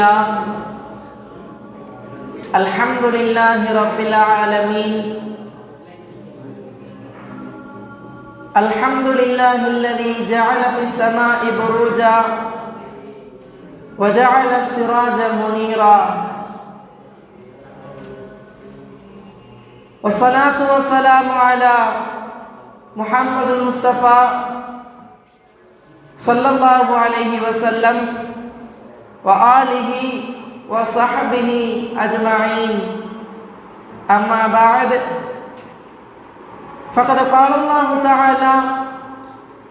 لله. الحمد لله رب العالمين. الحمد لله الذي جعل في السماء بروجا وجعل السراج منيرا. والصلاة والسلام على محمد المصطفى صلى الله عليه وسلم. وآله وصحبه أجمعين. أما بعد فقد قال الله تعالى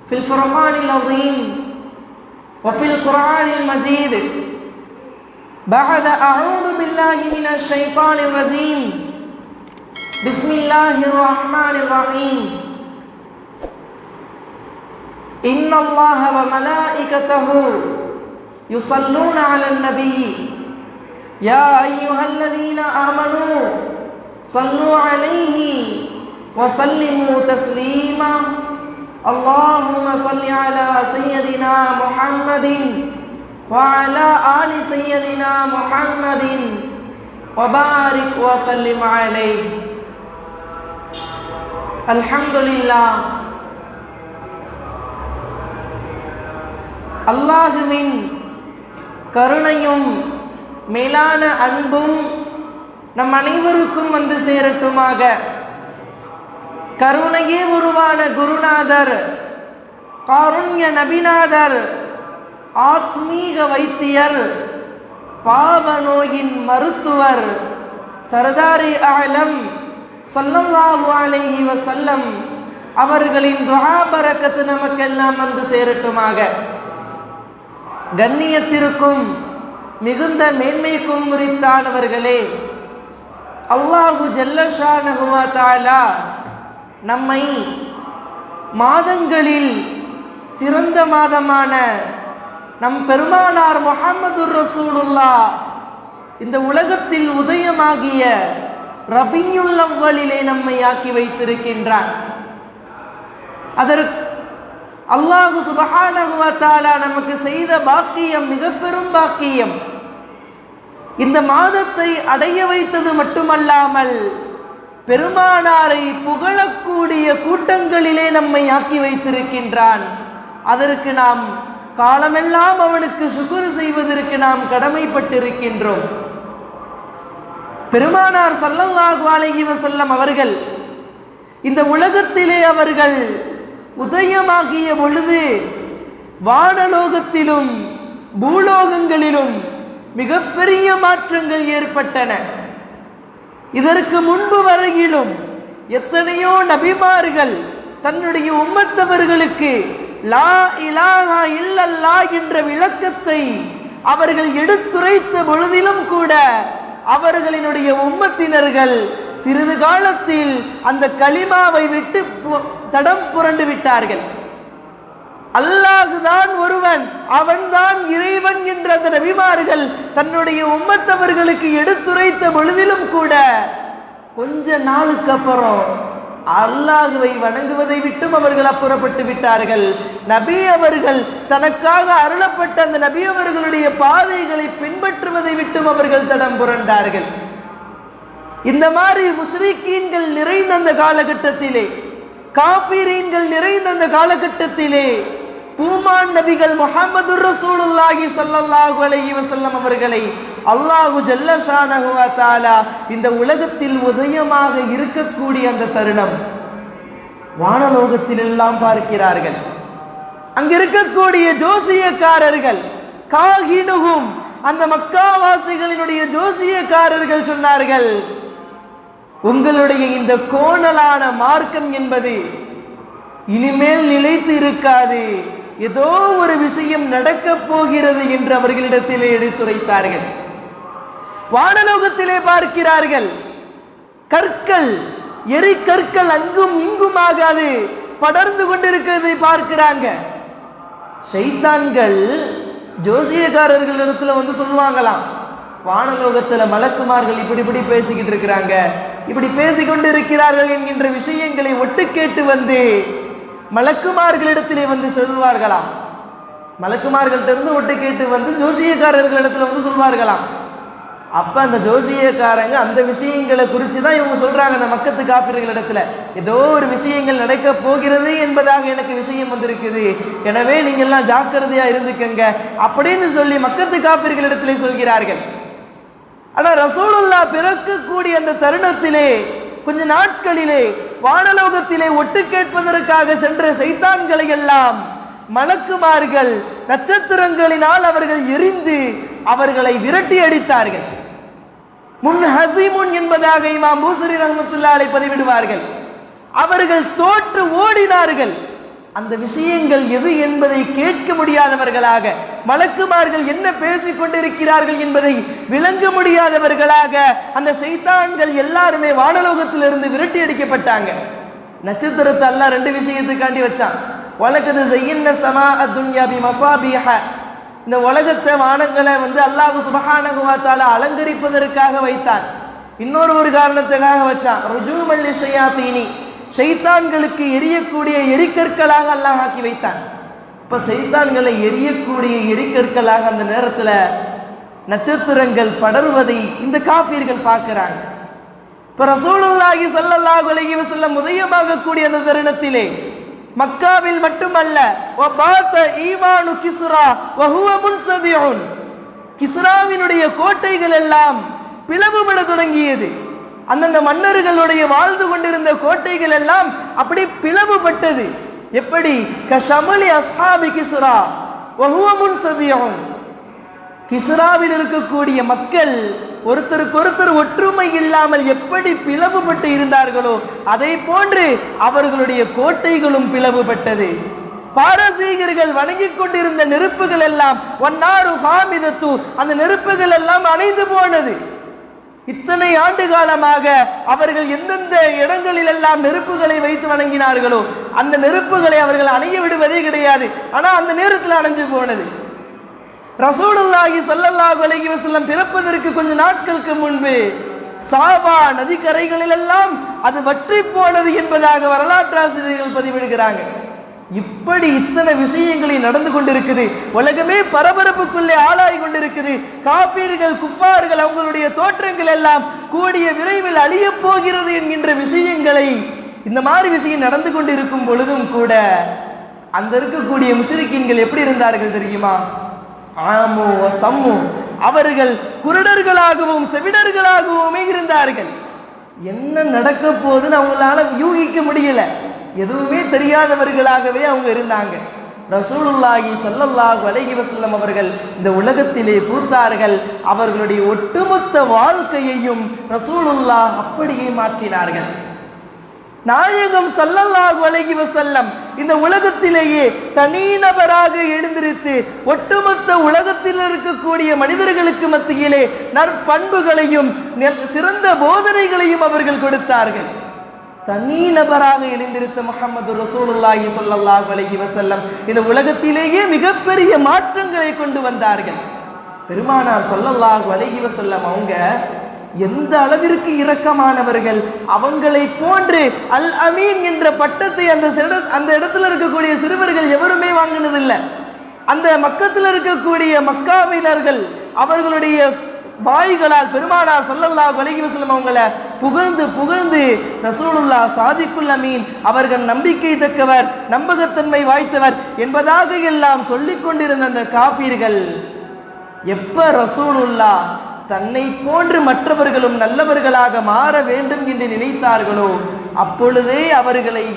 في الفرقان العظيم وفي القرآن المجيد بعد أعوذ بالله من الشيطان الرجيم. بسم الله الرحمن الرحيم. إن الله وملائكته يصلون على النبي يا أيها الذين آمنوا صلوا عليه وسلموا تسليما اللهم صل على سيدنا محمد وعلى آل سيدنا محمد وبارك وسلم عليه الحمد لله அல்லாஹுவின் கருணையும் மேலான அன்பும் நம் அனைவருக்கும் வந்து சேரட்டுமாக. கருணையே உருவான குருநாதர் காருண்ய நபிநாதர் ஆத்மீக வைத்தியர் பாவ நோயின் மருத்துவர் சரதாரி ஆலம் சொல்லல்லாஹு அலைஹி வசல்லம் அவர்களின் துஹா பரக்கத்து நமக்கெல்லாம் வந்து சேரட்டுமாக. கண்ணியத்திற்கும் மிகுந்த மேன்மைக்கும் குறித்தானவர்களே அல்லாஹு ஜல்லஷானகுவா தாலா நம்மை மாதங்களில் சிறந்த மாதமான நம் பெருமானார் முகமது ரசூலுல்லா இந்த உலகத்தில் உதயமாகிய ரபியுள்ளவளிலே நம்மை ஆக்கி வைத்திருக்கின்றார். அதற்கு அல்லாஹு சுபஹானகுவத்தாலா நமக்கு செய்த பாக்கியம் மிக பெரும் பாக்கியம். இந்த மாதத்தை அடைய வைத்தது மட்டுமல்லாமல் பெருமானாரை புகழக்கூடிய கூட்டங்களிலே நம்மை ஆக்கி வைத்திருக்கின்றான். அதற்கு நாம் காலமெல்லாம் அவனுக்கு சுகுர் செய்வதற்கு நாம் கடமைப்பட்டிருக்கின்றோம். பெருமானார் சல்லல்லாஹு அலஹி வசல்லம் அவர்கள் இந்த உலகத்திலே அவர்கள் உதயமாகிய பொழுது வானலோகத்திலும் பூலோகங்களிலும் மிகப்பெரிய மாற்றங்கள் ஏற்பட்டன. இதற்கு முன்பு வரையிலும் எத்தனையோ நபிமார்கள் தன்னுடைய உம்மத்தவர்களுக்கு லா இலாஹா இல்லல்லா என்ற விளக்கத்தை அவர்கள் எடுத்துரைத்த பொழுதிலும் கூட அவர்களினுடைய உம்மத்தினர்கள் சிறிது காலத்தில் அந்த களிமாவை விட்டு தடம் புரண்டு விட்டார்கள். அல்லாஹுதான் ஒருவன் அவன்தான் இறைவன் என்ற அந்த நபிமார்கள் தன்னுடைய உம்மத்தவர்களுக்கு எடுத்துரைத்த பொழுதிலும் கூட கொஞ்ச நாளுக்கு அப்புறம் அல்லாஹுவை வணங்குவதை விட்டும் அவர்கள் அப்புறப்பட்டு விட்டார்கள். நபி அவர்கள் தனக்காக அருளப்பட்ட அந்த நபி அவர்களுடைய பாதைகளை பின்பற்றுவதை விட்டும் அவர்கள் தடம் புரண்டார்கள். இந்த மாதிரி முஸ்லிக்கீன்கள் நிறைந்த அந்த காலகட்டத்திலே காபிரீன்கள் நிறைந்த அந்த காலகட்டத்திலே பூமான் நபிகள் முகமது ரசூலுல்லாஹி சல்லல்லாஹு அலைஹி வஸல்லம் அவர்களை அல்லாஹு ஜல்லஷானஹு தாலா இந்த உலகத்தில் உதயமாக இருக்கக்கூடிய அந்த தருணம். வானலோகத்தில் எல்லாம் பார்க்கிறார்கள். அங்க இருக்கக்கூடிய ஜோசியக்காரர்கள் காகினுகும் அந்த மக்காவாசிகளினுடைய ஜோசியக்காரர்கள் சொன்னார்கள் உங்களுடைய இந்த கோணலான மார்க்கம் என்பது இனிமேல் நிலைத்து இருக்காது. ஏதோ ஒரு விஷயம் நடக்கப் போகிறது என்று அவர்களிடத்திலே எடுத்துரைத்தார்கள். வானலோகத்திலே பார்க்கிறார்கள். கற்கள் எரி கற்கள் அங்கும் இங்கும் ஆகாது படர்ந்து கொண்டிருக்கிறதை பார்க்கிறாங்க. ஷைத்தான்கள் ஜோசியக்காரர்களிடத்துல வந்து சொல்லுவாங்களாம். வானலோகத்துல மலக்குமார்கள் இப்படி இப்படி பேசிக்கிட்டு இருக்கிறாங்க. இப்படி பேசிக்கொண்டு இருக்கிறார்கள் என்கின்ற விஷயங்களை ஒட்டு கேட்டு வந்து மலக்குமார்களிடத்திலே வந்து சொல்வார்களாம். மலக்குமார்கள்ட்ட இருந்து ஒட்டு கேட்டு வந்து ஜோசியக்காரர்களிடத்துல வந்து சொல்வார்களாம். அப்ப அந்த ஜோசியக்காரங்க அந்த விஷயங்களை குறித்து தான் இவங்க சொல்றாங்க அந்த மக்கத்து காப்பீர்களிடத்துல ஏதோ ஒரு விஷயங்கள் நடக்க போகிறது என்பதாக எனக்கு விஷயம் வந்திருக்குது. எனவே நீங்கள்லாம் ஜாக்கிரதையா இருந்துக்கங்க அப்படின்னு சொல்லி மக்கத்து காப்பீர்களிடத்திலே சொல்கிறார்கள். ஆனால் ரசூலுல்லா பிறக்கக்கூடிய அந்த தருணத்திலே கொஞ்ச நாட்களிலே வானலோகத்திலே ஒட்டு கேட்பதற்காக சென்ற சைத்தான்களை எல்லாம் மலக்குமார்கள் நட்சத்திரங்களினால் அவர்கள் எரிந்து அவர்களை விரட்டி அடித்தார்கள். முன் ஹசீமுன் என்பதாக இமாம் பூசரி ரஹமத்துல்லாலை பதிவிடுவார்கள். அவர்கள் தோற்று ஓடினார்கள். அந்த விஷயங்கள் எது என்பதை கேட்க முடியாதவர்களாக மலக்குமார்கள் என்ன பேசிக் கொண்டிருக்கிறார்கள் என்பதை விளங்க முடியாதவர்களாக அந்த சைத்தான்கள் எல்லாருமே வானலோகத்திலிருந்து விரட்டி அடிக்கப்பட்டாங்க. நட்சத்திரத்தை எல்லாம் ரெண்டு விஷயத்துக்காண்டி வச்சான். வழக்கது செய்யின்ன சமா துன்யாபி மசாபிஹ இந்த உலகத்தை வானங்களை வந்து அல்லாஹ் சுபஹானஹு அலங்கரிப்பதற்காக வைத்தான். இன்னொரு ஒரு காரணத்துக்காக வச்சான். ருஜூமல்லி தீனி ஷைத்தான்களுக்கு எரியக்கூடிய எரிக்கற்களாக அல்லாஹ் ஆக்கி வைத்தான். இப்போ சைத்தான்களை எரியக்கூடிய எரிக்கற்களாக அந்த நேரத்துல நட்சத்திரங்கள் படர்வதை இந்த காப்பீர்கள் பார்க்குறாங்க. இப்ப ரசூலுல்லாஹி ஸல்லல்லாஹு செல்ல வஸல்லம் உதயமாகக்கூடிய அந்த தருணத்திலே மக்காவில் மட்டுமல்ல வபாத்த ஈமானு கிஸ்ரா வஹுவ முன்சதியுன் கிஸ்ராவினுடைய கோட்டைகள் எல்லாம் பிளவுபட தொடங்கியது. அந்தந்த மன்னர்களுடைய வாழ்ந்து கொண்டிருந்த கோட்டைகள் எல்லாம் அப்படி பிளவுபட்டது. எப்படி? கஷமலி அஸ்ஹாபி கிசுரா வகுவமுன் சதியம் கிசுராவில் இருக்கக்கூடிய மக்கள் ஒருத்தருக்கு ஒருத்தர் ஒற்றுமை இல்லாமல் எப்படி பிளவுபட்டு இருந்தார்களோ அதை போன்று அவர்களுடைய கோட்டைகளும் பிளவுபட்டது. பாரசீகர்கள் வணங்கிக் கொண்டிருந்த நெருப்புகள் எல்லாம் ஒன்னாறு ஹாமிதத்து அந்த நெருப்புகள் எல்லாம் அணைந்து போனது. இத்தனை ஆண்டு காலமாக அவர்கள் எந்தெந்த இடங்களில் எல்லாம் நெருப்புகளை வைத்து வணங்கினார்களோ அந்த நெருப்புகளை அவர்கள் அணைய விடுவதே கிடையாது. ஆனால் அந்த நேரத்தில் அணைஞ்சு போனது. ரசூலுல்லாஹி ஸல்லல்லாஹு அலைஹி வஸல்லம் பிறப்பதற்கு கொஞ்ச நாட்களுக்கு முன்பு சாபா நதிக்கரைகளிலெல்லாம் அது வற்றி போனது என்பதாக வரலாற்றாசிரியர்கள் பதிவிடுகிறாங்க. இப்படி இத்தனை விஷயங்களை நடந்து கொண்டிருக்குது. உலகமே பரபரப்புக்குள்ளே ஆளாகி கொண்டிருக்குது. காப்பீர்கள் குப்பார்கள் அவங்களுடைய தோற்றங்கள் எல்லாம் கூடிய விரைவில் அழியப் போகிறது என்கின்ற விஷயங்களை இந்த மாதிரி விஷயம் நடந்து கொண்டிருக்கும் பொழுதும் கூட அந்த இருக்கக்கூடிய முஷரிக்கீன்கள் எப்படி இருந்தார்கள் தெரியுமா? ஆமோ சம்மு. அவர்கள் குருடர்களாகவும் செவிடர்களாகவுமே இருந்தார்கள். என்ன நடக்க போகுதுன்னு அவங்களால யூகிக்க முடியல. எதுவுமே தெரியாதவர்களாகவே அவங்க இருந்தாங்க. ரசூலுல்லாஹி சல்லல்லாஹு அலைஹி வஸல்லம் அவர்கள் இந்த உலகத்திலே பூத்தார்கள். அவர்களுடைய ஒட்டுமொத்த வாழ்க்கையையும் ரசூலுல்லாஹ் அப்படியே மாற்றினார்கள். நாயகம் சல்லல்லாஹு அலைஹி வஸல்லம் இந்த உலகத்திலேயே தனிநபராக எழுந்திருத்து ஒட்டுமொத்த உலகத்தில் இருக்கக்கூடிய மனிதர்களுக்கு மத்தியிலே நற்பண்புகளையும் சிறந்த போதனைகளையும் அவர்கள் கொடுத்தார்கள். தனிநபராக எழுந்திருத்த முகமது ரசூலுல்லாஹி சொல்லல்லாஹ் அலைஹி வசல்லம் இந்த உலகத்திலேயே மிகப்பெரிய மாற்றங்களை கொண்டு வந்தார்கள். பெருமானார் சொல்லல்லாஹ் அலைஹி வசல்லம் அவங்க எந்த அளவிற்கு இரக்கமானவர்கள் அவங்களை போன்று அல் அமீன் என்ற பட்டத்தை அந்த அந்த இடத்துல இருக்கக்கூடிய சிறுவர்கள் எவருமே வாங்கினதில்லை. அந்த மக்கத்தில் இருக்கக்கூடிய மக்காவினர்கள் அவர்களுடைய வாய்களால் பெருமானார் சல்லல்லா அலைஹி வஸல்லம் அவங்கள புகழ்ந்து புகழ்ந்து ரசூலுல்லா சாதிக்குல் அமீன். அவர்கள் நம்பிக்கை தக்கவர் நம்பகத்தன்மை வாய்த்தவர் என்பதாக எல்லாம் சொல்லிக் கொண்டிருந்த அந்த காபீர்கள் எப்ப ரசூலுல்லா தன்னை போன்று மற்றவர்களும் நல்லவர்களாக மாற வேண்டும் என்று நினைத்தார்களோ அப்பொழுதே அவர்களை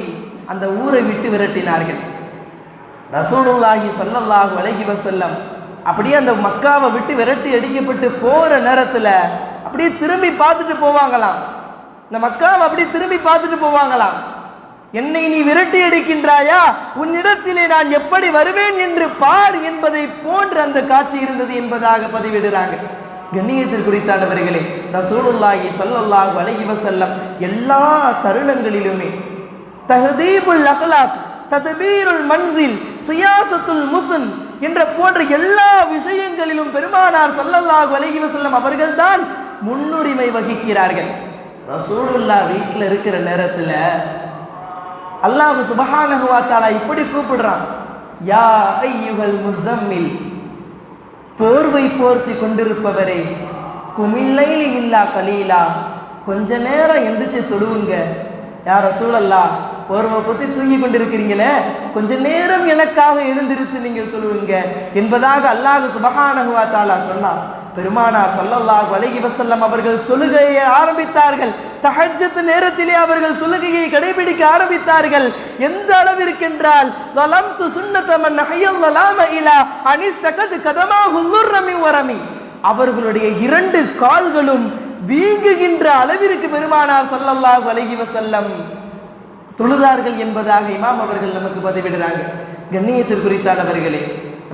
அந்த ஊரை விட்டு விரட்டினார்கள். ரசூலுல்லாஹி சல்லல்லாஹு அலஹி வசல்லம் அப்படியே அந்த மக்காவை விட்டு விரட்டி அடிக்கப்பட்டு போகிற நேரத்தில் அப்படியே திரும்பி பார்த்துட்டு போவாங்களாம். இந்த மக்காவை அப்படியே திரும்பி பார்த்துட்டு போவாங்களாம். என்னை நீ விரட்டி அடிக்கின்றாயா? உன்னிடத்திலே நான் எப்படி வருவேன் என்று பார் என்பதை போன்று அந்த காட்சி இருந்தது என்பதாக பதிவிடுறாங்க. கண்ணியத்தில் குறித்தானவர்களே ரசூலுல்லாஹி ஸல்லல்லாஹு அலைஹி வஸல்லம் எல்லா தருணங்களிலுமே தஹதீபுல் அஹ்லாக் ததபீருல் மன்சில் சியாசத்துல் முத்தன் என்ற போன்ற எல்லா விஷயங்களிலும் பெருமானார் ஸல்லல்லாஹு அலைஹி வஸல்லம் அவர்கள்தான் முன்னுரிமை வகிக்கிறார்கள். ரசூலுல்லா வீட்டில் இருக்கிற நேரத்தில் அல்லாஹ் சுபஹானஹு வ இப்படி கூப்பிடுறான். யா ஐயுகள் முசம்மில் போர்வை போர்த்தி கொண்டிருப்பவரே குமில்லை இல்லா கலீலா கொஞ்ச நேரம் எந்திரிச்சு தொழுவுங்க. யார் ரசூலல்லா போர்வை பற்றி தூங்கி கொண்டிருக்கிறீங்களே கொஞ்ச நேரம் எனக்காக எழுந்திருத்து நீங்கள் தொழுவுங்க என்பதாக அல்லாஹ் சுபகானகுவா தாலா தஆலா சொன்னான். பெருமானார் சல்லல்லாஹ் வலகி வசல்லம் அவர்கள் தொழுகையை ஆரம்பித்தார்கள். தஹஜ்ஜத் நேரத்திலே அவர்கள் தொழுகையை கடைபிடிக்க ஆரம்பித்தார்கள். எந்த அளவிற்கென்றால் லலம்து சுன்னத சுண்ணத்தமன் ஹய்யல் இலா அனிஸ்தகத் கதமா ஹுல்லுர்ரமி வரமி. அவர்களுடைய இரண்டு கால்களும் வீங்குகின்ற அளவிற்கு பெருமானார் சல்லல்லாஹ் வலகி வசல்லம் தொழுதார்கள் என்பதாக இமாம் அவர்கள் நமக்கு பதிவிடுறாங்க. கண்ணியத்திற்குரித்தானவர்களே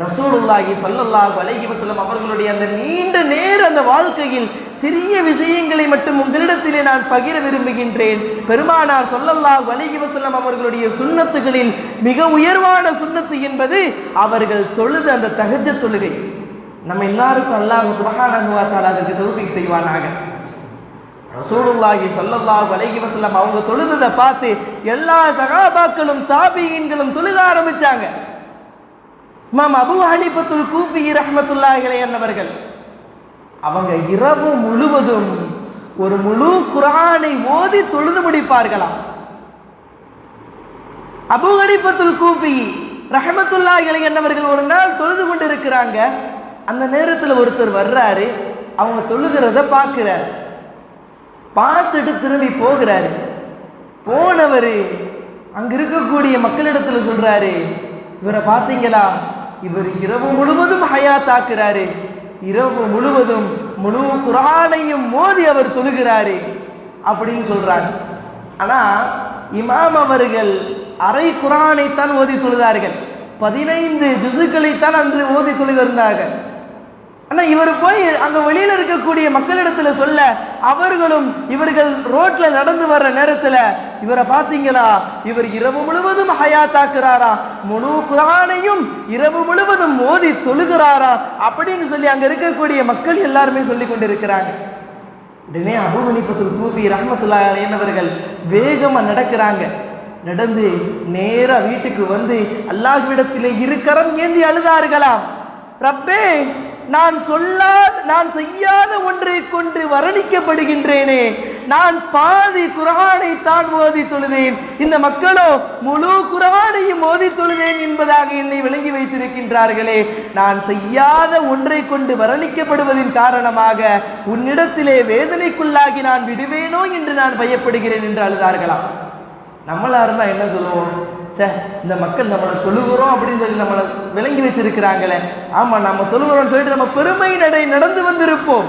ரசூலுல்லாஹி சல்லல்லாஹ் அலைஹி வஸல்லம் அவர்களுடைய அந்த நீண்ட நேர அந்த வாழ்க்கையில் சிறிய விஷயங்களை மட்டும் உங்களிடத்திலே நான் பகிர விரும்புகின்றேன். பெருமானார் சொல்லல்லாஹ் அலைஹி வஸல்லம் அவர்களுடைய சுண்ணத்துகளில் மிக உயர்வான சுன்னத்து என்பது அவர்கள் தொழுது அந்த தகஜ தொழுகை. நம்ம எல்லாருக்கும் அல்லாஹ் சுப்ஹானஹு வ தஆலா அதற்கு தௌஃபீக் செய்வானாக. ரசூலுல்லாஹி ஸல்லல்லாஹு அலைஹி வஸல்லம் அவங்க தொழுததை பார்த்து எல்லா சகாபாக்களும் தாபியீன்களும் தொழுக ஆரம்பிச்சாங்க. இமாம் அபு ஹனீஃபத்துல் கூபி ரஹ்மத்துல்லாஹி என்னவர்கள் அவங்க இரவு முழுவதும் ஒரு முழு குரானை ஓதி தொழுது முடிப்பார்களாம். அபு ஹனிபத்துல் கூபி ரஹ்மத்துல்லாஹி என்னவர்கள் ஒரு நாள் தொழுது கொண்டு இருக்கிறாங்க அந்த நேரத்தில் ஒருத்தர் வர்றாரு அவங்க தொழுகிறத பார்க்கிறார். பார்த்துட்டு திரும்பி போகிறாரு. போனவர் அங்க இருக்கக்கூடிய மக்களிடத்துல சொல்றாரு இவரை பார்த்தீங்களா? இவர் இரவு முழுவதும் ஹயாத்தாக்குறாரு இரவு முழுவதும் முழு குரானையும் மோதி அவர் தொழுகிறாரு. அப்படின்னு சொல்றாங்க. ஆனா இமாம் அவர்கள் அரை குரானைத்தான் ஓதி தொழுதார்கள். பதினைந்து ஜுசுக்களைத்தான் அன்று ஓதி தொழுதிருந்தார்கள். ஆனால் இவர் போய் அங்கே வெளியில் இருக்கக்கூடிய மக்களிடத்தில் சொல்ல அவர்களும் இவர்கள் ரோட்டில் நடந்து வர்ற நேரத்தில் இவரை பார்த்தீங்களா? இவர் இரவு முழுவதும் ஹயாத்தாக்குறாரா? முழு குரானையும் இரவு முழுவதும் மோதி தொழுகிறாரா? அப்படின்னு சொல்லி அங்கே இருக்கக்கூடிய மக்கள் எல்லாருமே சொல்லி கொண்டிருக்கிறாங்க. உடனே அபு ஹனீஃபத்துல் கூஃபி ரஹ்மத்துல்லா அலையனவர்கள் வேகமாக நடக்கிறாங்க. நடந்து நேராக வீட்டுக்கு வந்து அல்லாஹ்விடத்தில் இரு கரம் ஏந்தி அழுதார்களாம் ரப்பே நான் சொல்லாத நான் செய்யாத ஒன்றை கொண்டு வர்ணிக்கப்படுகின்றேனே. நான் பாதி குரானை தான் ஓதி தொழுதேன். இந்த மக்களோ முழு குரானையும் ஓதி தொழுதேன் என்பதாக என்னை விளங்கி வைத்திருக்கின்றார்களே. நான் செய்யாத ஒன்றை கொண்டு வரணிக்கப்படுவதின் காரணமாக உன்னிடத்திலே வேதனைக்குள்ளாகி நான் விடுவேனோ என்று நான் பயப்படுகிறேன் என்று அழுதார்களாம். நம்மளா இருந்தால் என்ன சொல்லுவோம்? சே இந்த மக்கள் நம்மளை தொழுகிறோம் அப்படின்னு சொல்லி நம்மளை விளங்கி வச்சிருக்கிறாங்களே. ஆமா நம்ம தொழுகிறோம்னு சொல்லிட்டு நம்ம பெருமை நடை நடந்து வந்திருப்போம்.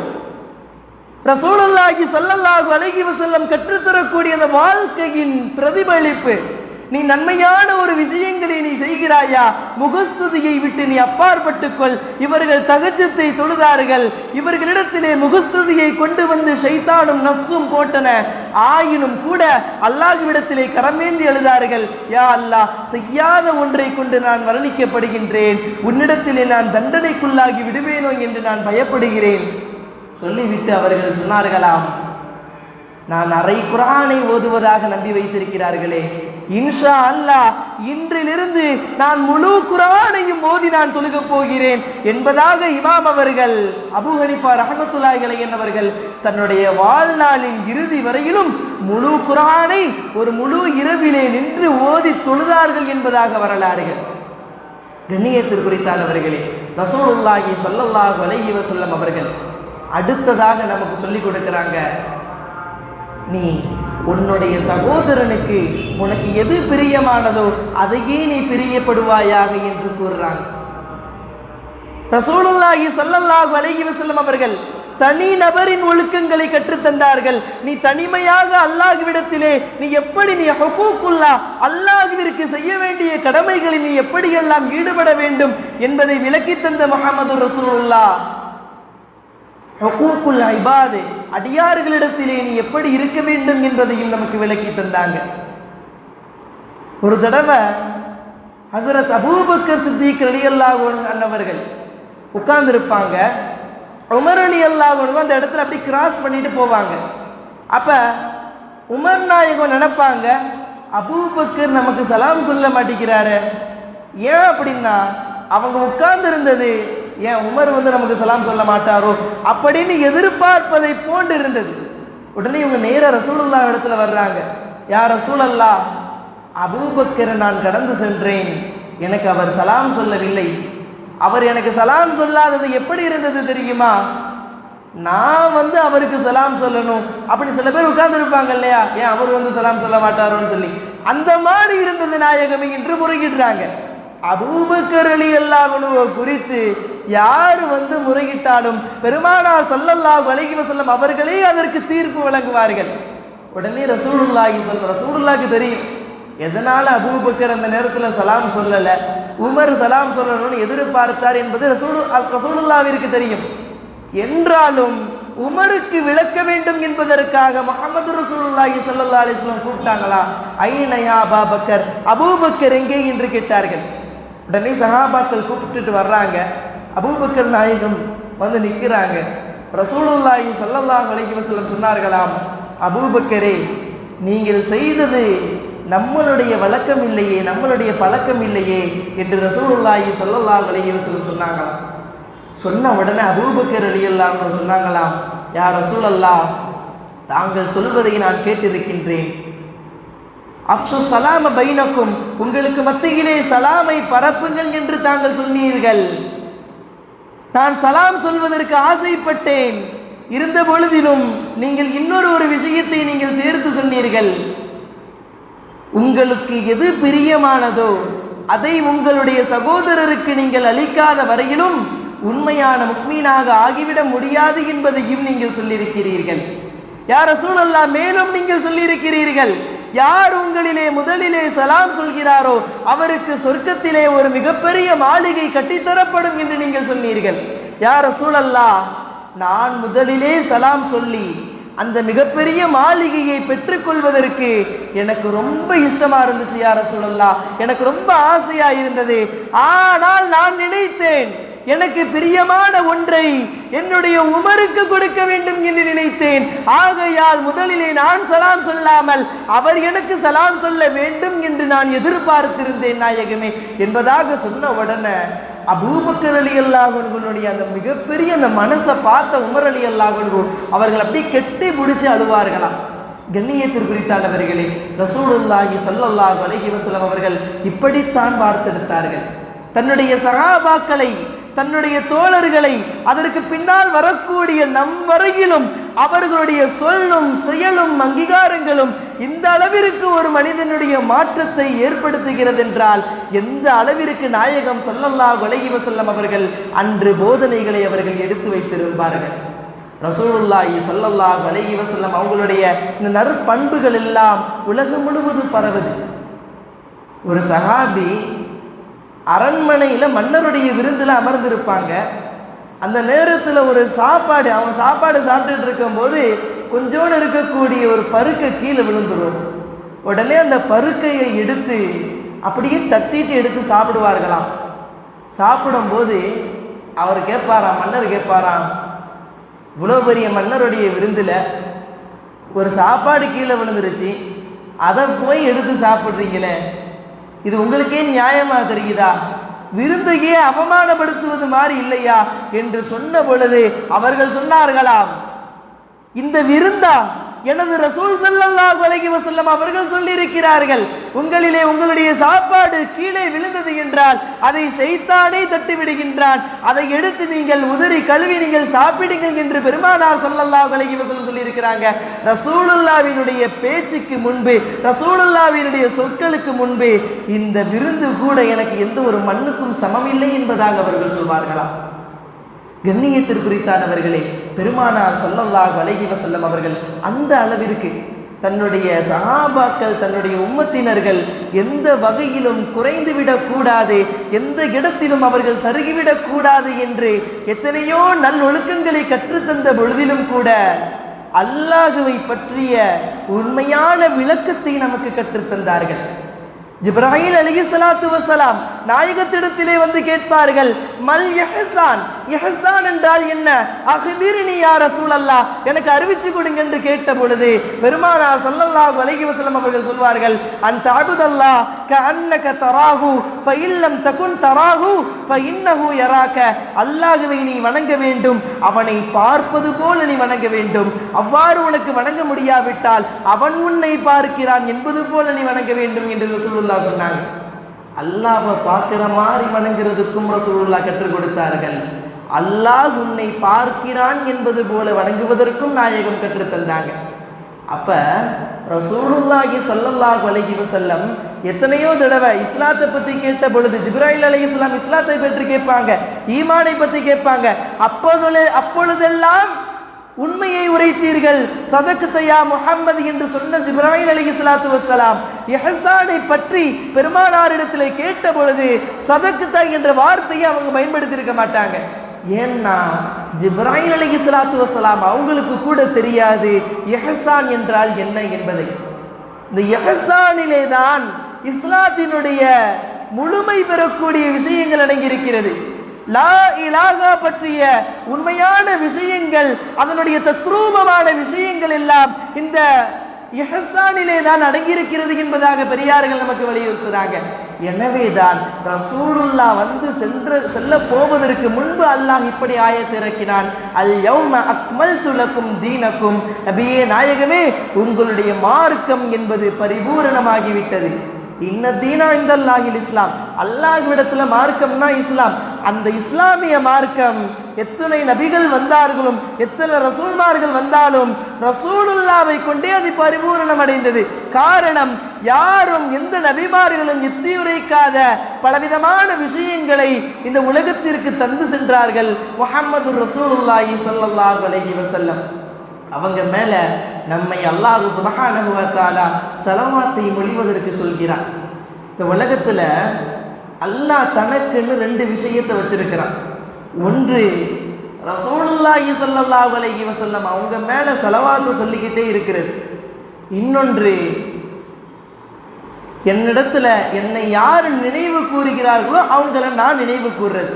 ரசூலல்லாகி ஸல்லல்லாஹு அழகி வசல்லம் கற்றுத்தரக்கூடிய அந்த வாழ்க்கையின் பிரதிபலிப்பு. நீ நன்மையான ஒரு விஷயங்களை நீ செய்கிறாயா? முகஸ்துதியை விட்டு நீ அப்பாற்பட்டுக் கொள் இவர்கள் தகச்சத்தை தொழுதார்கள். இவர்களிடத்திலே முகஸ்துதியை கொண்டு வந்து ஷைத்தானும் நப்சும் போட்டன. ஆயினும் கூட அல்லாஹ்விடத்திலே கரமேந்தி எழுதார்கள். யா அல்லாஹ் செய்யாத ஒன்றை கொண்டு நான் வர்ணிக்கப்படுகின்றேன் உன்னிடத்திலே நான் தண்டனைக்குள்ளாகி விடுவேனோ என்று நான் பயப்படுகிறேன். சொல்லிவிட்டு அவர்கள் சொன்னார்களாம் நான் அரை குரானை ஓதுவதாக நம்பி வைத்திருக்கிறார்களே. இன்ஷா அல்லாஹ் இன்றிலிருந்து நான் முழு குரானையும் ஓதி நான் தொழுகப் போகிறேன் என்பதாக இமாம் அவர்கள் அபு ஹனிஃபா ரஹமத்துல்லாய்களை என்னவர்கள் தன்னுடைய வாழ்நாளின் இறுதி வரையிலும் முழு குரானை ஒரு முழு இரவிலே நின்று ஓதி தொழுதார்கள் என்பதாக வரலாறுகள். கண்ணியத்திற்குறித்தானவர்களே ரசூலுல்லாஹி ஸல்லல்லாஹு அலைஹி வசல்லம் அவர்கள் அடுத்ததாக நமக்கு சொல்லிக் கொடுக்குறாங்க நீ உன்னுடைய சகோதரனுக்கு உனக்கு எது பிரியமானதோ அதையே நீ பிரியப்படுவாயாக என்று கூறுறாங்க ரசூலுல்லாஹி சல்லல்லாஹு அலைஹி வஸல்லம் அவர்கள் தனி நபரின் ஒழுக்கங்களை கற்றுத்தந்தார்கள். நீ தனிமையாக அல்லாஹ்விடத்திலே நீ எப்படி நீ ஹுகூக்குல்லா அல்லாஹ்விற்கு செய்ய வேண்டிய கடமைகளில் நீ எப்படியெல்லாம் ஈடுபட வேண்டும் என்பதை விளக்கித் தந்த முகமது ரசூலுல்லா ஹக்கூக்குல் ஐபாது அடியார்களிடத்திலே நீ எப்படி இருக்க வேண்டும் என்பதையும் நமக்கு விளக்கி தந்தாங்க ஒரு தடவை ஹசரத் அபூபக்கர் சித்திக் ரலியல்லாஹு அன்னவர்கள் உட்கார்ந்துருப்பாங்க. உமர் அலி அல்லாஹ் அந்த இடத்துல அப்படி கிராஸ் பண்ணிட்டு போவாங்க. அப்போ உமர் நாயகம் நினைப்பாங்க? அபூபக்கர் நமக்கு சலாம் சொல்ல மாட்டேங்கிறாரு. ஏன் அப்படின்னா அவங்க உட்கார்ந்து இருந்தது ஏன் உமர் வந்து நமக்கு சலாம் சொல்ல மாட்டாரோ? அப்படின்னு எதிர்பார்ப்பதை போன்று இருந்தது உடனே இவங்க நேராக ரசூலுல்லா இடத்துல வர்றாங்க. யார் ரசூலல்லா அபூபக்கரை நான் கடந்து சென்றேன். எனக்கு அவர் சலாம் சொல்லவில்லை. அவர் எனக்கு சலாம் சொல்லாதது எப்படி இருந்தது தெரியுமா? நான் வந்து அவருக்கு சலாம் சொல்லணும். அப்படி சில பேர் உட்கார்ந்துருப்பாங்க இல்லையா? ஏன் அவர் வந்து சலாம் சொல்ல மாட்டாரோன்னு சொல்லி. அந்த மாதிரி இருந்தது நாயகமே என்று முறையிடுறாங்க அபூபக்கர் அலி அல்லாஹ்வுவை குறித்து யார் வந்து முறையிட்டாலும் பெருமானார் சல்லல்லா அலைஹி செல்லும் அவர்களே அதற்கு தீர்ப்பு வழங்குவார்கள். உடனே ரசூலுல்லாஹி சொல்ல ரசூலுல்லாக்கு தெரியும். எதனால அபூபக்கர் அந்த நேரத்தில் சலாம் சொல்லலை? உமர் சலாம் சொல்லணும்னு எதிர்பார்த்தார் என்பது ரசூல் ரசூலுல்லாவிற்கு தெரியும். என்றாலும் உமருக்கு விளக்க வேண்டும் என்பதற்காக முகமது ரசூலுல்லாஹி ஸல்லல்லாஹு அலிஸ்லாம் கூப்பிட்டாங்களா? ஐநயா அபாபக்கர்? அபூபக்கர் எங்கே? என்று கேட்டார்கள். உடனே சஹாபாக்கள் கூப்பிட்டுட்டு வர்றாங்க. அபூபக்கர் நாயகம் வந்து நிற்கிறாங்க. ரசூலுல்லாஹி ஸல்லல்லாஹு அலைஹி வஸல்லம் சொன்னார்களாம் அபூபக்கரே நீங்கள் செய்தது நம்மளுடைய வழக்கம் இல்லையே நம்மளுடைய பழக்கம் இல்லையே என்று ரசூலுல்லாஹி ஸல்லல்லாஹு அலைஹி வஸல்லம் சொன்னாங்களாம். சொன்ன உடனே அபூபக்கர் அலியல்லாம் சொன்னாங்களாம் யார் ரசூலல்லா தாங்கள் சொல்வதை நான் கேட்டிருக்கின்றேன். அப்சு சலாம பைனக்கும் உங்களுக்கு மத்தியிலே சலாமை பரப்புங்கள் என்று தாங்கள் சொன்னீர்கள். நான் சலாம் சொல்வதற்கு ஆசைப்பட்டேன். இருந்த பொழுதிலும் நீங்கள் இன்னொரு ஒரு விஷயத்தை நீங்கள் சேர்த்து சொன்னீர்கள். உங்களுக்கு எது பிரியமானதோ அதை உங்களுடைய சகோதரருக்கு நீங்கள் அளிக்காத வரையிலும் உண்மையான முக்மீனாக ஆகிவிட முடியாது என்பதையும் நீங்கள் சொல்லியிருக்கிறீர்கள். யார் சூழல்லா மேலும் நீங்கள் சொல்லியிருக்கிறீர்கள். யார் உங்களிலே முதலிலே சலாம் சொல்கிறாரோ அவருக்கு சொர்க்கத்திலே ஒரு மிகப்பெரிய மாளிகை கட்டித்தரப்படும் என்று நீங்கள் சொன்னீர்கள். யார் சூழல்லா நான் முதலிலே சலாம் சொல்லி அந்த மிகப்பெரிய மாளிகையை பெற்றுக்கொள்வதற்கு எனக்கு ரொம்ப இஷ்டமா இருந்துச்சு யார சூழல்லா எனக்கு ரொம்ப ஆசையா இருந்தது. ஆனால் நான் நினைத்தேன் எனக்கு பிரியமான ஒன்றை என்னுடைய உமருக்கு கொடுக்க வேண்டும் என்று நினைத்தேன். ஆகையால் முதலிலே நான் சலாம் சொல்லாமல் அவர் எனக்கு சலாம் சொல்ல வேண்டும் என்று நான் எதிர்பார்த்திருந்தேன் நாயகமே. என்பதாக சொன்ன உடனே அபூபக்கர் அலி அல்லாஹனுடைய அந்த மிகப்பெரிய அந்த மனசை பார்த்த உமர் அலி அல்லாஹனு அவர்கள் அப்படியே கெட்டி பிடிச்சி அழுவார்களாம். கண்ணியத்தில் குறித்தானவர்களே ரசூலுல்லாஹி சல்லல்லாஹ் அலஹி வசலம் அவர்கள் இப்படித்தான் வார்த்தெடுத்தார்கள். தன்னுடைய சகாபாக்களை தன்னுடைய தோழர்களை அதற்கு பின்னால் வரக்கூடிய நம் வரையிலும் அவர்களுடைய சொல்லும் செயலும் அங்கீகாரங்களும் இந்த அளவிற்கு ஒரு மனிதனுடைய மாற்றத்தை ஏற்படுத்துகிறது என்றால் எந்த அளவிற்கு நாயகம் சொல்லல்லா அலைஹி செல்லம் அவர்கள் அன்று போதனைகளை அவர்கள் எடுத்து வைத்திருப்பார்கள்? ரசூலுல்லாஹி சொல்லல்லா அலைஹி வசல்லம் அவங்களுடைய இந்த நற்பண்புகள் எல்லாம் உலகம் முழுவதும் பரவுது. ஒரு சகாபி அரண்மனையில் மன்னருடைய விருந்தில் அமர்ந்திருப்பாங்க. அந்த நேரத்தில் ஒரு சாப்பாடு அவன் சாப்பாடு சாப்பிட்டுட்டு இருக்கும்போது கொஞ்சோண்டு இருக்கக்கூடிய ஒரு பருக்கை கீழே விழுந்துடும் உடனே அந்த பருக்கையை எடுத்து அப்படியே தட்டிட்டு எடுத்து சாப்பிடுவார்களாம். சாப்பிடும்போது அவர் கேட்பாராம் மன்னர் கேட்பாராம் இவ்வளோ பெரிய மன்னருடைய விருந்தில் ஒரு சாப்பாடு கீழே விழுந்துருச்சு. அதை போய் எடுத்து சாப்பிட்றீங்களே. இது உங்களுக்கே நியாயமாக தெரியுதா? விருந்தையே அவமானப்படுத்துவது மாதிரி இல்லையா? என்று சொன்ன பொழுது அவர்கள் சொன்னார்களாம் இந்த விருந்தா எனது ரசூல் ஸல்லல்லாஹு அலைஹி வசல்லம் அவர்கள் சொல்லியிருக்கிறார்கள் உங்களிலே உங்களுடைய சாப்பாடு கீழே விழுந்தது என்றால் அதை செய்தானே தட்டி விடுகின்றான் அதை எடுத்து நீங்கள் உதறி கழுவி நீங்கள் சாப்பிடுங்கள் என்று பெருமானார் சொல்லல்லா அலைஹி வசல்லம் சொல்லியிருக்கிறாங்க. ரசூலுல்லாவினுடைய பேச்சுக்கு முன்பு ரசூலுல்லாவினுடைய சொற்களுக்கு முன்பு இந்த விருந்து கூட எனக்கு எந்த ஒரு மண்ணுக்கும் சமமில்லை என்பதாக அவர்கள் சொல்வார்களாம். கண்ணியத்திற்குறித்தானவர்களே பெருமானார் ஸல்லல்லாஹு வலகிவ வஸல்லம் அவர்கள் அந்த அளவிற்கு தன்னுடைய சஹாபாக்கள் தன்னுடைய உம்மத்தினர்கள் எந்த வகையிலும் குறைந்துவிடக் கூடாது எந்த இடத்திலும் அவர்கள் சருகிவிடக் கூடாது என்று எத்தனையோ நல்லொழுக்கங்களை கற்றுத்தந்த பொழுதிலும் கூட அல்லாஹுவை பற்றிய உண்மையான விளக்கத்தை நமக்கு கற்றுத்தந்தார்கள். ஜிப்ராஹிம் அலி சலாத்து வசலாம் நாயகத்திடத்திலே வந்து கேட்பார்கள் மல் யஹசான் இஹசான் என்றால் என்ன? அஹ்பிரினி யார் சூழல்லா எனக்கு அறிவிச்சு கொடுங்க என்று கேட்ட பொழுது பெருமானார் ஸல்லல்லாஹு வலகி வசலம் அவர்கள் சொல்வார்கள் அன் க அன்னக தராகு ஃபஇல்லம் தகுன் தராகு ஃபஇன்னஹு யராக்க அல்லாஹுவை நீ வணங்க வேண்டும் அவனை பார்ப்பது போல நீ வணங்க வேண்டும். அவ்வாறு உனக்கு வணங்க முடியாவிட்டால் அவன் உன்னை பார்க்கிறான் என்பது போல நீ வணங்க வேண்டும் என்று ரசூலுல்லா சொன்னாங்க அல்லாஹ பார்க்கிற மாதிரி வணங்குறதுக்கும் ரசூலுல்லா கற்றுக் கொடுத்தார்கள். அல்லாஹ் உன்னை பார்க்கிறான் என்பது போல வணங்குவதற்கும் நாயகம் கற்றுத்தந்தாங்க. அப்ப ரசூலுல்லாஹி சொல்லல்லாஹ் அலஹி வசல்லம் எத்தனையோ தடவை இஸ்லாத்தை பத்தி கேட்ட பொழுது ஜிப்ராயில் இஸ்லாம் இஸ்லாத்தை பற்றி கேட்பாங்க ஈமானை பத்தி கேட்பாங்க. அப்போது அப்பொழுதெல்லாம் உண்மையை உரைத்தீர்கள். சதக்குத்தையா முஹம்மது என்று சொன்ன ஜிப்ராயில் அலி இஸ்லாத்து வசலாம் எஹசானை பற்றி பெருமானாரிடத்தில் கேட்ட பொழுது சதக்குத்தா என்ற வார்த்தையை அவங்க பயன்படுத்தியிருக்க மாட்டாங்க. ஏன்னா ஜிப்ராஹிம் அலி இஸ்லாத்து வசலாம் அவங்களுக்கு கூட தெரியாது எஹசான் என்றால் என்ன என்பதை. இந்த எஹசானிலே தான் இஸ்லாத்தினுடைய முழுமை பெறக்கூடிய விஷயங்கள் அடங்கியிருக்கிறது. லா இலாகா பற்றிய உண்மையான விஷயங்கள் அதனுடைய தத்ரூபமான விஷயங்கள் எல்லாம் இந்த எஹசானிலே தான் அடங்கியிருக்கிறது என்பதாக பெரியார்கள் நமக்கு வலியுறுத்துறாங்க. எனவேதான் ரசூலுல்லா வந்து சென்று செல்ல போவதற்கு முன்பு அல்லாஹ் இப்படி ஆயத்திறக்கினான் அல் யௌம அக்மல் துலக்கும் தீனக்கும். நபியே நாயகமே உங்களுடைய மார்க்கம் என்பது பரிபூரணமாகிவிட்டது. இன்ன தீனா இந்த அல்லாஹில் இஸ்லாம். அல்லாஹ்விடத்துல மார்க்கம்னா இஸ்லாம். அந்த இஸ்லாமிய மார்க்கம் எத்தனை நபிகள் வந்தார்களும் எத்தனை ரசூல்மார்கள் வந்தாலும் ரசூலுல்லாவை கொண்டே அது பரிபூரணம் அடைந்தது காரணம் யாரும் எந்த நபிமார்களும் எத்தியுரைக்காத பலவிதமான விஷயங்களை இந்த உலகத்திற்கு தந்து சென்றார்கள். முஹம்மது ரசூலுல்லாஹி ஸல்லல்லாஹு அலஹி வசல்லம் அவங்க மேல நம்மை அல்லாஹு சுபஹானஹு வ தஆலா மொழிவதற்கு சொல்கிறான். இந்த உலகத்துல அல்லாஹ் தனக்குன்னு ரெண்டு விஷயத்தை வச்சிருக்கிறான். ஒன்று ரசூலுல்லாஹி ஸல்லல்லாஹு அலஹி வசல்லம் அவங்க மேலே செலவாத்து சொல்லிக்கிட்டே இருக்கிறது. இன்னொன்று என்னிடத்துல என்னை யார் நினைவு கூறுகிறார்களோ அவங்கள நான் நினைவு கூறுறது.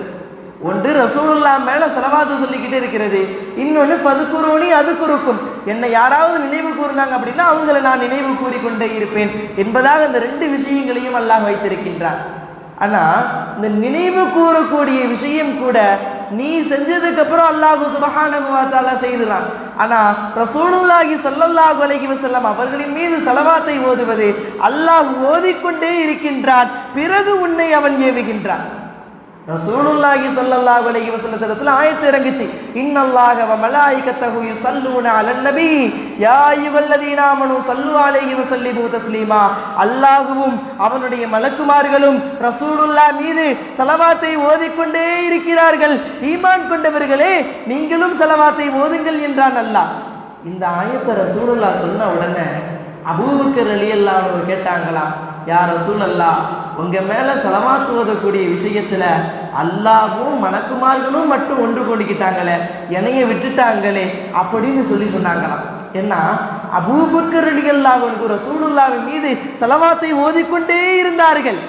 ஒன்று ரசூலுல்லா மேல செலவாத்து சொல்லிக்கிட்டே இருக்கிறது. இன்னொன்று பதுக்குறோனி அது குறுக்கும் என்னை யாராவது நினைவு கூர்ந்தாங்க அப்படின்னா அவங்கள நான் நினைவு கூறிக்கொண்டே இருப்பேன் என்பதாக இந்த ரெண்டு விஷயங்களையும் அல்லாஹ் வைத்திருக்கின்றான். ஆனா இந்த நினைவு கூறக்கூடிய விஷயம் கூட நீ செஞ்சதுக்கு அப்புறம் அல்லாஹு சுபஹானஹு செய்துதான். ஆனால் ஆனா ரசூலுல்லாஹி சொல்லல்லாஹு அலைஹி வசல்லம் அவர்களின் மீது செலவாத்தை ஓதுவது அல்லாஹ் ஓதிக்கொண்டே இருக்கின்றான் பிறகு உன்னை அவன் ஏவுகின்றான். ரசூலுல்லாஹி சல்லல்லாஹு அலைஹி வஸல்லத்துல ஆயத்து இறங்குச்சு. இன்னல்லாஹ வ மலாயிகத்தஹு யுஸல்லூன அலன் நபி. யா அய்யுஹல்லதீன ஆமனு ஸல்லு அலைஹி வஸல்லிமு தஸ்லீமா. அல்லாஹ்வும் அவனுடைய மலக்குமார்களும் ரசூலுல்லாஹ் மீது ஸலவாத்தை ஓதிக்கொண்டே இருக்கிறார்கள். ஈமான் கொண்டவர்களே நீங்களும் ஸலவாத்தை ஓதுங்கள் என்றான் அல்லாஹ். இந்த ஆயத்தை ரசூலுல்லாஹ் சொன்ன உடனே அபூபக்கர் ரலியல்லாஹு அன்ஹு கேட்டாங்களாம் யா ரசூலல்லாஹ் உங்கள் மேலே செலவாத்து ஓதக்கூடிய விஷயத்தில் அல்லாஹ்வும் மணக்குமார்களும் மட்டும் ஒன்று கொண்டுக்கிட்டாங்களே என்னைய விட்டுட்டாங்களே அப்படின்னு சொல்லி சொன்னாங்களாம். ஏன்னா அபூபக்கர் ரலியல்லாஹு அன்ஹு ரசூலுல்லாஹ்வின் மீது செலவாத்தை ஓதிக்கொண்டே இருந்தார்கள்.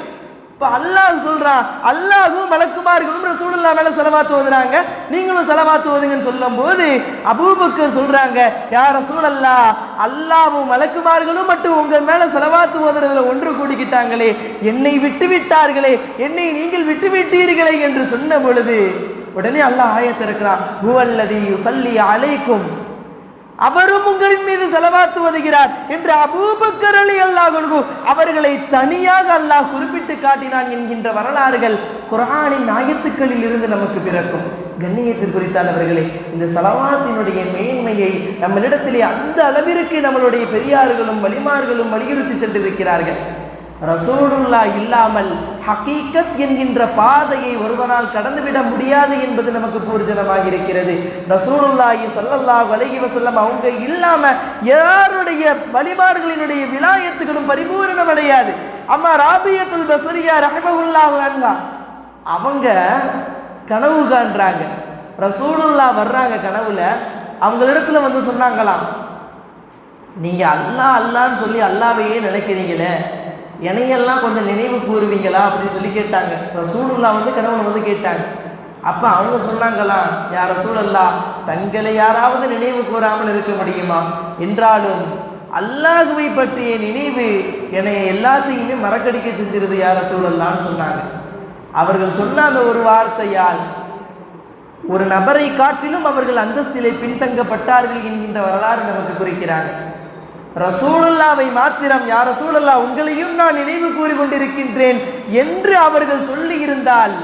இப்போ அல்லாஹ் சொல்றான் அல்லாஹும் மலக்குமார்களும் ரசூலுல்லா மேல செலவாத்து ஓதுறாங்க. நீங்களும் செலவாத்து ஓதுங்கன்னு சொல்லும்போது அபூபக்கர் சொல்றாங்க யார் ரசூலல்லா அல்லாவும் மலக்குமார்களும் மட்டும் உங்கள் மேல செலவாத்து ஓதுறதுல ஒன்று கூடிக்கிட்டாங்களே என்னை விட்டு விட்டார்களே என்னை நீங்கள் விட்டு விட்டீர்களே என்று சொன்ன பொழுது உடனே அல்லாஹ் ஆயத்திருக்கிறான் ஹுவல்லதி சல்லி அலைக்கும். அவரும் உங்களின் மீது செலவாத்து வருகிறார் என்று அபூபக்கர் அலி அல்லாஹு அவர்களை தனியாக அல்லாஹ் குறிப்பிட்டு காட்டினான் என்கின்ற வரலாறுகள் குரானின் ஆயத்துக்களில் இருந்து நமக்கு பிறக்கும். கண்ணியத்தில் குறித்தானவர்களே இந்த சலவாத்தினுடைய மேன்மையை நம்மளிடத்திலே அந்த அளவிற்கு நம்மளுடைய பெரியார்களும் வலிமார்களும் வலியுறுத்தி சென்றிருக்கிறார்கள். ரசூலுல்லா இல்லாமல் ஹகீகத் என்கின்ற பாதையை ஒருவனால் கடந்துவிட முடியாது என்பது நமக்கு பூர்ஜனமாக இருக்கிறது. ரசூலுல்லாஹி சல்லல்லா வலகி வசல்லம் அவங்க இல்லாம யாருடைய வழிபாடுகளினுடைய விலாயத்துகளும் பரிபூரணம் அடையாது அம்மா ராபியத்துல் பசரியா ரஹமகுல்லா அன்ஹா அவங்க கனவு காண்றாங்க. ரசூலுல்லா வர்றாங்க கனவுல அவங்களிடத்துல வந்து சொன்னாங்களாம் நீங்க அல்லாஹ் அல்லான்னு சொல்லி அல்லாவையே நினைக்கிறீங்களே என்னையெல்லாம் கொஞ்சம் நினைவு கூறுவீங்களா அப்படின்னு சொல்லி கேட்டாங்க. ரசூலுல்லா வந்து கடவுள் வந்து கேட்டாங்க. அப்போ அவங்க சொன்னாங்களாம் யார் சூழல்லா தங்களை யாராவது நினைவு கூறாமல் இருக்க முடியுமா? என்றாலும் அல்லாஹுவை பற்றிய நினைவு என்னை எல்லாத்தையுமே மறக்கடிக்க செஞ்சிருது யார் சூழல்லான்னு சொன்னாங்க. அவர்கள் சொன்ன அந்த ஒரு வார்த்தையால் ஒரு நபரை காட்டிலும் அவர்கள் அந்தஸ்திலே பின்தங்கப்பட்டார்கள் என்கின்ற வரலாறு நமக்கு குறிக்கிறாங்க. ரசூலுல்லாவை மாத்திரம் யார் ரசூலுல்லா உங்களையும் நான் நினைவு கூறி கொண்டிருக்கின்றேன் என்று அவர்கள் சொல்லி இருந்தால்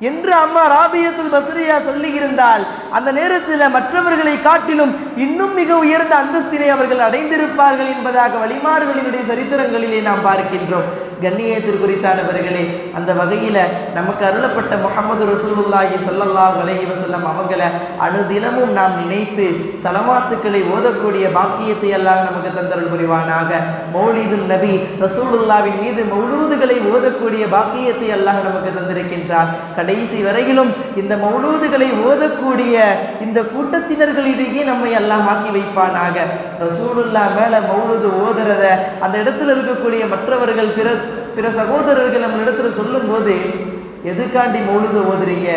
என்று அம்மா ராபியத்துல் பசரியா சொல்லி இருந்தால் அந்த நேரத்தில் மற்றவர்களை காட்டிலும் இன்னும் மிக உயர்ந்த அந்தஸ்தினை அவர்கள் அடைந்திருப்பார்கள் என்பதாக வழிமாறுகளினுடைய சரித்திரங்களிலே நாம் பார்க்கின்றோம். கண்ணியத்தில் குறித்தானவர்களே அந்த வகையில் நமக்கு அருளப்பட்ட முகமது ரசூலுல்லாஹி சொல்லல்லா அலைஹி வசல்லம் அவங்களை அனுதினமும் நாம் நினைத்து சலமாத்துக்களை ஓதக்கூடிய பாக்கியத்தை எல்லாம் நமக்கு தந்தருள் புரிவானாக. மௌலிது நபி ரசூலுல்லாவின் மீது மௌலூதுகளை ஓதக்கூடிய பாக்கியத்தை அல்லாஹ் நமக்கு தந்திருக்கின்றார். கடைசி வரையிலும் இந்த மௌலூதுகளை ஓதக்கூடிய இந்த கூட்டத்தினர்களிடையே நம்மை எல்லாம் ஆக்கி வைப்பானாக. ரசூலுல்லா மேலே மௌலூது ஓதுறத அந்த இடத்துல இருக்கக்கூடிய மற்றவர்கள் பிற பிற சகோதரர்கள் நம்ம இடத்துல சொல்லும்போது எதுக்காண்டி மௌலுது ஓதுறீங்க?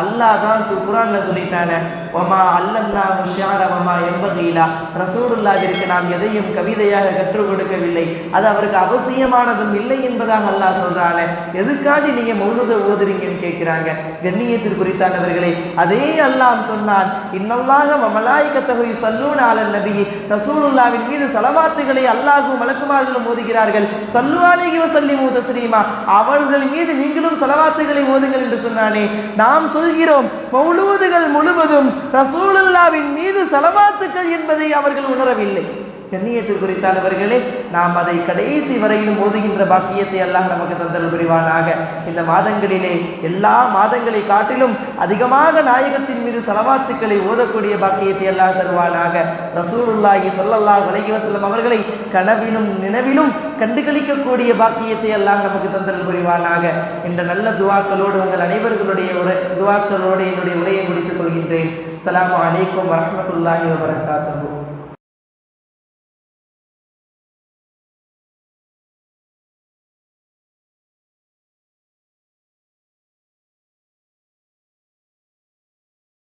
அல்லாஹ் தான் குரானில் சொல்லிட்டானே. ஒமா அல்லம்னா முஷார ஒமா எம்பகீலா ரசூடுல்லாவிற்கு நாம் எதையும் கவிதையாக கற்றுக் கொடுக்கவில்லை. அது அவருக்கு அவசியமானதும் இல்லை என்பதாக அல்லாஹ் சொல்றானே. எதுக்காண்டி நீங்க முழுத ஓதுறீங்கன்னு கேட்கிறாங்க. கண்ணியத்திற்கு குறித்தானவர்களே அதே அல்லாம் சொன்னான் இன்னல்லாக மமலாய்கத்தகை சல்லூன் ஆலன் நபி ரசூலுல்லாவின் மீது சலவாத்துகளை அல்லாஹும் மலக்குமார்களும் ஓதுகிறார்கள். சல்லுவானேகி மூத தஸ்ரீமா அவர்கள் மீது நீங்களும் சலவாத்துகளை ஓதுங்கள் என்று சொன்னானே. நாம் சொல்கிறோம் மௌலூதுகள் முழுவதும் ரசூலுல்லாவின் மீது செலவாத்துக்கள் என்பதை அவர்கள் உணரவில்லை. கண்ணியத்தில் குறித்தானவர்களே நாம் அதை கடைசி வரையிலும் ஓதுகின்ற பாக்கியத்தை எல்லாம் நமக்கு தந்தல் புரிவானாக. இந்த மாதங்களிலே எல்லா மாதங்களை காட்டிலும் அதிகமாக நாயகத்தின் மீது செலவாத்துக்களை ஓதக்கூடிய பாக்கியத்தை எல்லாம் தருவானாக. ரசூலுல்லாஹி சொல்லல்லா அலைஹி அவர்களை கனவிலும் நினைவிலும் கண்டுகளிக்கக்கூடிய பாக்கியத்தை எல்லாம் நமக்கு தந்தல் புரிவானாக. என்ற நல்ல துவாக்களோடு உங்கள் அனைவர்களுடைய உரை துவாக்களோடு என்னுடைய உரையை முடித்துக் கொள்கின்றேன். அஸ்ஸலாமு அலைக்கும் வரஹ்மத்துல்லாஹி வபரகாத்துஹு